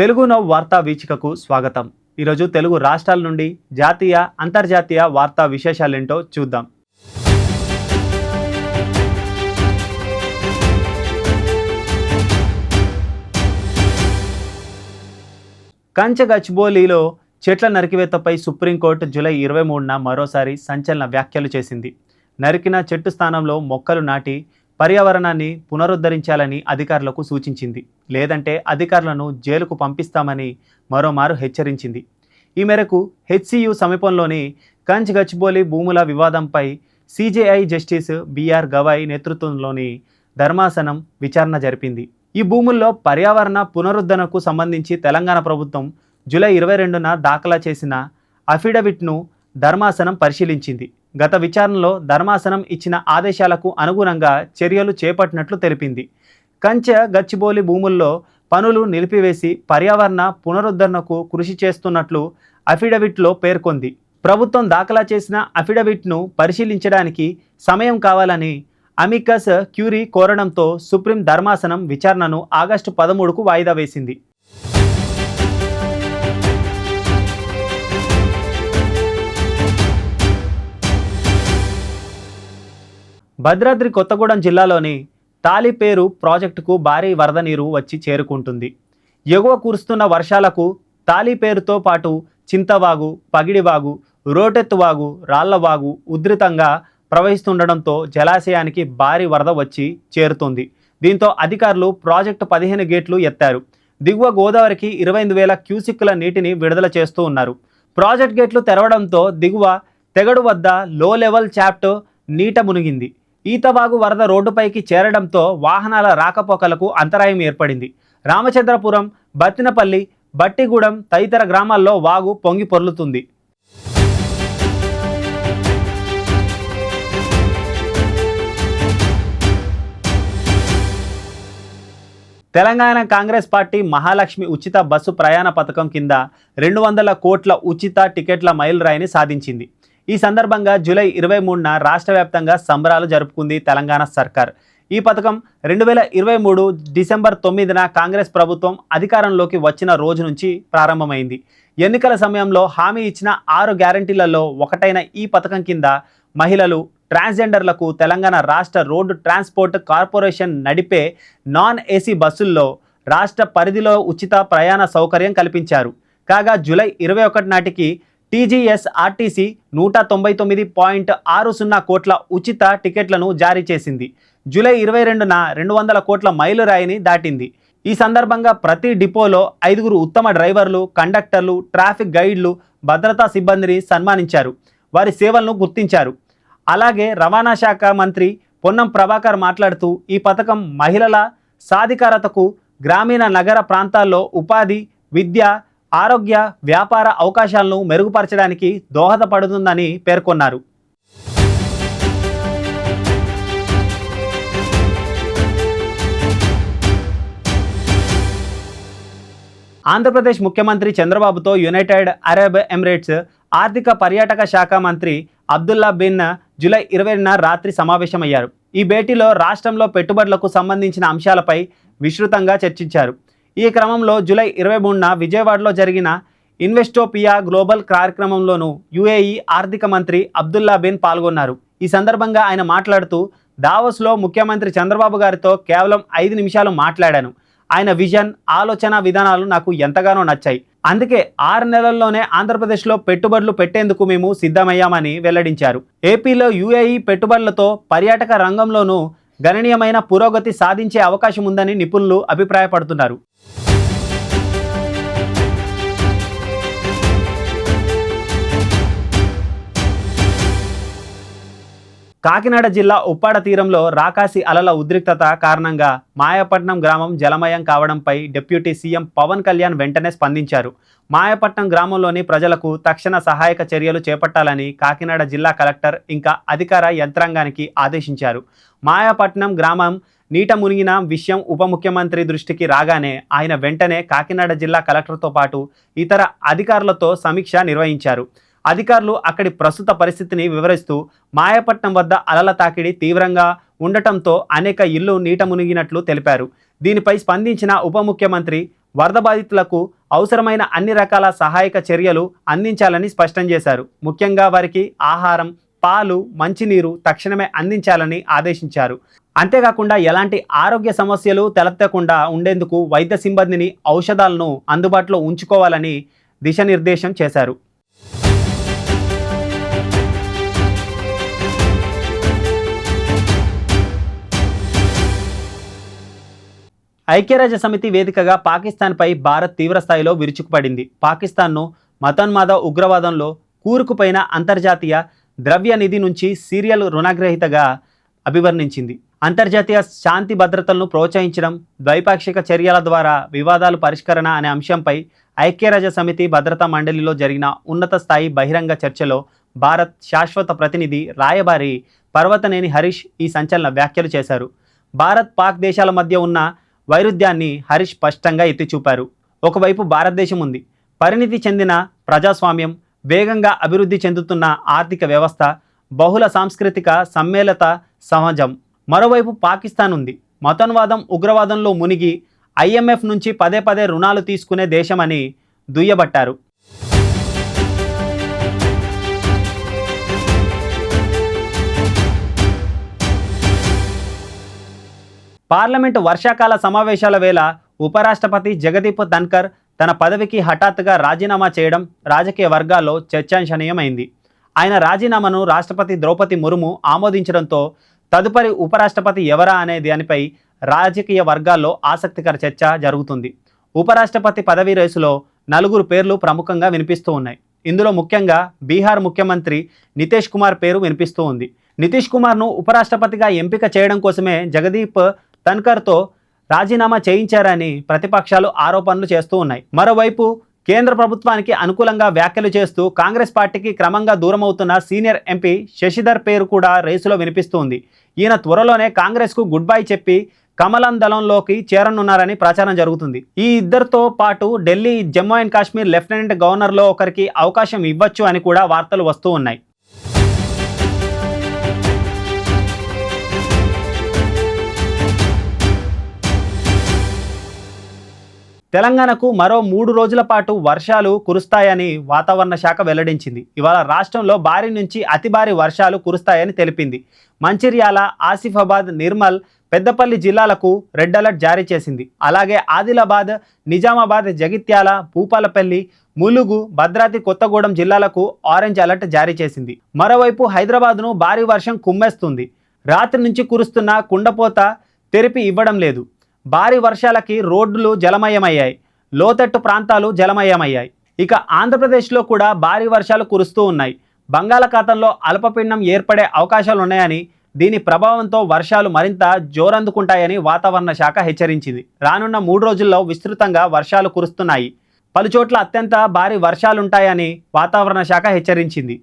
Telugu now వార్తా వీచికకు స్వాగతం. ఈరోజు తెలుగు రాష్ట్రాల నుండి జాతీయ అంతర్జాతీయ వార్తా విశేషాలేంటో చూద్దాం. కంచె గచ్చిబౌలిలో చెట్ల నరికివేతపై సుప్రీంకోర్టు జూలై ఇరవై మూడున మరోసారి సంచలన వ్యాఖ్యలు చేసింది. నరికిన చెట్టు స్థానంలో మొక్కలు నాటి పర్యావరణాన్ని పునరుద్ధరించాలని అధికారులకు సూచించింది. లేదంటే అధికారులను జైలుకు పంపిస్తామని మరోమారు హెచ్చరించింది. ఈ మేరకు హెచ్సియు సమీపంలోని కంచ్ గచ్బోలి భూముల వివాదంపై సిజేఐ జస్టిస్ బిఆర్ గవాయ్ నేతృత్వంలోని ధర్మాసనం విచారణ జరిపింది. ఈ భూముల్లో పర్యావరణ పునరుద్ధరణకు సంబంధించి తెలంగాణ ప్రభుత్వం జూలై ఇరవై రెండున దాఖలా చేసిన అఫిడవిట్ను ధర్మాసనం పరిశీలించింది. గత విచారణలో ధర్మాసనం ఇచ్చిన ఆదేశాలకు అనుగుణంగా చర్యలు చేపట్టినట్లు తెలిపింది. కంచె గచ్చిబోలి భూముల్లో పనులు నిలిపివేసి పర్యావరణ పునరుద్ధరణకు కృషి చేస్తున్నట్లు అఫిడవిట్లో పేర్కొంది. ప్రభుత్వం దాఖలా చేసిన అఫిడవిట్ను పరిశీలించడానికి సమయం కావాలని అమికస్ క్యూరీ కోరడంతో సుప్రీం ధర్మాసనం విచారణను ఆగస్టు పదమూడుకు వాయిదా వేసింది. భద్రాద్రి కొత్తగూడెం జిల్లాలోని తాలిపేరు ప్రాజెక్టుకు భారీ వరద నీరు వచ్చి చేరుకుంటుంది. ఎగువ కురుస్తున్న వర్షాలకు తాలిపేరుతో పాటు చింతవాగు పగిడివాగు రోటెత్తువాగు రాళ్ళవాగు ఉధృతంగా ప్రవహిస్తుండడంతో జలాశయానికి భారీ వరద వచ్చి చేరుతుంది. దీంతో అధికారులు ప్రాజెక్టు పదిహేను గేట్లు ఎత్తారు. దిగువ గోదావరికి ఇరవై ఐదు వేల క్యూసిక్కుల నీటిని విడుదల చేస్తూ ఉన్నారు. ప్రాజెక్ట్ గేట్లు తెరవడంతో దిగువ తెగడు వద్ద లో లెవెల్ చాప్ట్ నీట మునిగింది. ఈతవాగు వరద రోడ్డుపైకి చేరడంతో వాహనాల రాకపోకలకు అంతరాయం ఏర్పడింది. రామచంద్రపురం బత్తినపల్లి బట్టిగూడెం తదితర గ్రామాల్లో వాగు పొంగి పొర్లుతుంది. తెలంగాణ కాంగ్రెస్ పార్టీ మహాలక్ష్మి ఉచిత బస్సు ప్రయాణ పథకం కింద రెండు వందల కోట్ల ఉచిత టికెట్ల మైలురాయిని సాధించింది. ఈ సందర్భంగా జూలై ఇరవై మూడున రాష్ట్ర వ్యాప్తంగా సంబరాలు జరుపుకుంది తెలంగాణ సర్కార్. ఈ పథకం రెండు వేల ఇరవై మూడు డిసెంబర్ తొమ్మిదిన కాంగ్రెస్ ప్రభుత్వం అధికారంలోకి వచ్చిన రోజు నుంచి ప్రారంభమైంది. ఎన్నికల సమయంలో హామీ ఇచ్చిన ఆరు గ్యారంటీలలో ఒకటైన ఈ పథకం కింద మహిళలు ట్రాన్స్జెండర్లకు తెలంగాణ రాష్ట్ర రోడ్డు ట్రాన్స్పోర్ట్ కార్పొరేషన్ నడిపే నాన్ ఏసీ బస్సుల్లో రాష్ట్ర పరిధిలో ఉచిత ప్రయాణ సౌకర్యం కల్పించారు. కాగా జూలై ఇరవై ఒకటి నాటికి టీజీఎస్ ఆర్టీసీ నూట తొంభై తొమ్మిది పాయింట్ ఆరు సున్నా కోట్ల ఉచిత టికెట్లను జారీ చేసింది. జూలై ఇరవై రెండున రెండు వందల కోట్ల మైలురాయిని దాటింది. ఈ సందర్భంగా ప్రతి డిపోలో ఐదుగురు ఉత్తమ డ్రైవర్లు కండక్టర్లు ట్రాఫిక్ గైడ్లు భద్రతా సిబ్బందిని సన్మానించారు. వారి సేవలను గుర్తించారు. అలాగే రవాణా శాఖ మంత్రి పొన్నం ప్రభాకర్ మాట్లాడుతూ ఈ పథకం మహిళల సాధికారతకు గ్రామీణ నగర ప్రాంతాల్లో ఉపాధి విద్య ఆరోగ్య వ్యాపార అవకాశాలను మెరుగుపరచడానికి దోహదపడుతుందని పేర్కొన్నారు. ఆంధ్రప్రదేశ్ ముఖ్యమంత్రి చంద్రబాబుతో యునైటెడ్ అరబ్ ఎమిరేట్స్ ఆర్థిక పర్యాటక శాఖ మంత్రి అబ్దుల్లా బిన్ జూలై ఇరవైన రాత్రి సమావేశమయ్యారు. ఈ భేటీలో రాష్ట్రంలో పెట్టుబడులకు సంబంధించిన అంశాలపై విస్తృతంగా చర్చించారు. ఈ క్రమంలో జూలై ఇరవై మూడున విజయవాడలో జరిగిన ఇన్వెస్టోపియా గ్లోబల్ కార్యక్రమంలోనూ యుఏఈ ఆర్థిక మంత్రి అబ్దుల్లా బిన్ పాల్గొన్నారు. ఈ సందర్భంగా ఆయన మాట్లాడుతూ దావోస్లో ముఖ్యమంత్రి చంద్రబాబు గారితో కేవలం ఐదు నిమిషాలు మాట్లాడాను. ఆయన విజన్ ఆలోచన విధానాలు నాకు ఎంతగానో నచ్చాయి. అందుకే ఆరు నెలల్లోనే ఆంధ్రప్రదేశ్లో పెట్టుబడులు పెట్టేందుకు మేము సిద్ధమయ్యామని వెల్లడించారు. ఏపీలో యుఏఈ పెట్టుబడులతో పర్యాటక రంగంలోనూ గణనీయమైన పురోగతి సాధించే అవకాశం ఉందని నిపుణులు అభిప్రాయపడుతున్నారు. కాకినాడ జిల్లా ఉప్పాడ తీరంలో రాకాసి అలల ఉద్రిక్తత కారణంగా మాయపట్నం గ్రామం జలమయం కావడంపై డిప్యూటీ సీఎం పవన్ కళ్యాణ్ వెంటనే స్పందించారు. మాయపట్నం గ్రామంలోని ప్రజలకు తక్షణ సహాయక చర్యలు చేపట్టాలని కాకినాడ జిల్లా కలెక్టర్ ఇంకా అధికార యంత్రాంగానికి ఆదేశించారు. మాయపట్నం గ్రామం నీట మునిగిన విషయం ఉప ముఖ్యమంత్రి దృష్టికి రాగానే ఆయన వెంటనే కాకినాడ జిల్లా కలెక్టర్తో పాటు ఇతర అధికారులతో సమీక్ష నిర్వహించారు. అధికారులు అక్కడి ప్రస్తుత పరిస్థితిని వివరిస్తూ మాయపట్నం వద్ద అలల తాకిడి తీవ్రంగా ఉండటంతో అనేక ఇళ్ళు నీట మునిగినట్లు తెలిపారు. దీనిపై స్పందించిన ఉప ముఖ్యమంత్రి వరద బాధితులకు అవసరమైన అన్ని రకాల సహాయక చర్యలు అందించాలని స్పష్టం చేశారు. ముఖ్యంగా వారికి ఆహారం పాలు మంచినీరు తక్షణమే అందించాలని ఆదేశించారు. అంతేకాకుండా ఎలాంటి ఆరోగ్య సమస్యలు తలెత్తకుండా ఉండేందుకు వైద్య సిబ్బందిని ఔషధాలను అందుబాటులో ఉంచుకోవాలని దిశానిర్దేశం చేశారు. ఐక్యరాజ్య సమితి వేదికగా పాకిస్తాన్పై భారత్ తీవ్రస్థాయిలో విరుచుకుపడింది. పాకిస్తాన్ను మతోన్మాద ఉగ్రవాదంలో కూరుకుపోయిన అంతర్జాతీయ ద్రవ్య నిధి నుంచి సీరియల్ రుణగ్రహీతగా అభివర్ణించింది. అంతర్జాతీయ శాంతి భద్రతలను ప్రోత్సహించడం ద్వైపాక్షిక చర్యల ద్వారా వివాదాలు పరిష్కరణ అనే అంశంపై ఐక్యరాజ్య సమితి భద్రతా మండలిలో జరిగిన ఉన్నత స్థాయి బహిరంగ చర్చలో భారత్ శాశ్వత ప్రతినిధి రాయబారి పర్వతనేని హరీష్ ఈ సంచలన వ్యాఖ్యలు చేశారు. భారత్ పాక్ దేశాల మధ్య ఉన్న వైరుధ్యాన్ని హరీష్ స్పష్టంగా ఎత్తిచూపారు. ఒకవైపు భారతదేశం ఉంది పరిణితి చెందిన ప్రజాస్వామ్యం వేగంగా అభివృద్ధి చెందుతున్న ఆర్థిక వ్యవస్థ బహుళ సాంస్కృతిక సమ్మేళత సమాజం మరోవైపు పాకిస్తాన్ ఉంది మతన్వాదం ఉగ్రవాదంలో మునిగి ఐఎంఎఫ్ నుంచి పదే పదే రుణాలు తీసుకునే దేశమని దుయ్యబట్టారు. పార్లమెంటు వర్షాకాల సమావేశాల వేళ ఉపరాష్ట్రపతి జగదీప్ ధన్కర్ తన పదవికి హఠాత్తుగా రాజీనామా చేయడం రాజకీయ వర్గాల్లో చర్చాంశనీయమైంది. ఆయన రాజీనామాను రాష్ట్రపతి ద్రౌపది ముర్ము ఆమోదించడంతో తదుపరి ఉపరాష్ట్రపతి ఎవరా అనే దానిపై రాజకీయ వర్గాల్లో ఆసక్తికర చర్చ జరుగుతుంది. ఉపరాష్ట్రపతి పదవి రేసులో నలుగురు పేర్లు ప్రముఖంగా వినిపిస్తూ ఉన్నాయి. ఇందులో ముఖ్యంగా బీహార్ ముఖ్యమంత్రి నితీష్ కుమార్ పేరు వినిపిస్తూ ఉంది. నితీష్ కుమార్ను ఉపరాష్ట్రపతిగా ఎంపిక చేయడం కోసమే జగదీప్ తన్కర్తో రాజీనామా చేయించారని ప్రతిపక్షాలు ఆరోపణలు చేస్తూ ఉన్నాయి. మరోవైపు కేంద్ర ప్రభుత్వానికి అనుకూలంగా వ్యాఖ్యలు చేస్తూ కాంగ్రెస్ పార్టీకి క్రమంగా దూరమవుతున్న సీనియర్ ఎంపీ శశిధర్ పేరు కూడా రేసులో వినిపిస్తుంది. ఈయన త్వరలోనే కాంగ్రెస్కు గుడ్ బై చెప్పి కమలం దళంలోకి చేరనున్నారని ప్రచారం జరుగుతుంది. ఈ ఇద్దరితో పాటు ఢిల్లీ జమ్మూ అండ్ కాశ్మీర్ లెఫ్టినెంట్ గవర్నర్లో ఒకరికి అవకాశం ఇవ్వచ్చు అని కూడా వార్తలు వస్తూ ఉన్నాయి. తెలంగాణకు మరో మూడు రోజుల పాటు వర్షాలు కురుస్తాయని వాతావరణ శాఖ వెల్లడించింది. ఇవాళ రాష్ట్రంలో భారీ నుంచి అతి భారీ వర్షాలు కురుస్తాయని తెలిపింది. మంచిర్యాల ఆసిఫాబాద్ నిర్మల్ పెద్దపల్లి జిల్లాలకు రెడ్ అలర్ట్ జారీ చేసింది. అలాగే ఆదిలాబాద్ నిజామాబాద్ జగిత్యాల భూపాలపల్లి ములుగు భద్రాద్రి కొత్తగూడెం జిల్లాలకు ఆరెంజ్ అలర్ట్ జారీ చేసింది. మరోవైపు హైదరాబాద్ను భారీ వర్షం కుమ్మేస్తుంది. రాత్రి నుంచి కురుస్తున్న కుండపోత తెరిపి ఇవ్వడం లేదు. భారీ వర్షాలకి రోడ్లు జలమయమయ్యాయి. లోతట్టు ప్రాంతాలు జలమయమయ్యాయి. ఇక ఆంధ్రప్రదేశ్లో కూడా భారీ వర్షాలు కురుస్తూ ఉన్నాయి. బంగాళాఖాతంలో అల్పపీడనం ఏర్పడే అవకాశాలు ఉన్నాయని దీని ప్రభావంతో వర్షాలు మరింత జోరందుకుంటాయని వాతావరణ శాఖ హెచ్చరించింది. రానున్న మూడు రోజుల్లో విస్తృతంగా వర్షాలు కురుస్తున్నాయి. పలుచోట్ల అత్యంత భారీ వర్షాలుంటాయని వాతావరణ శాఖ హెచ్చరించింది.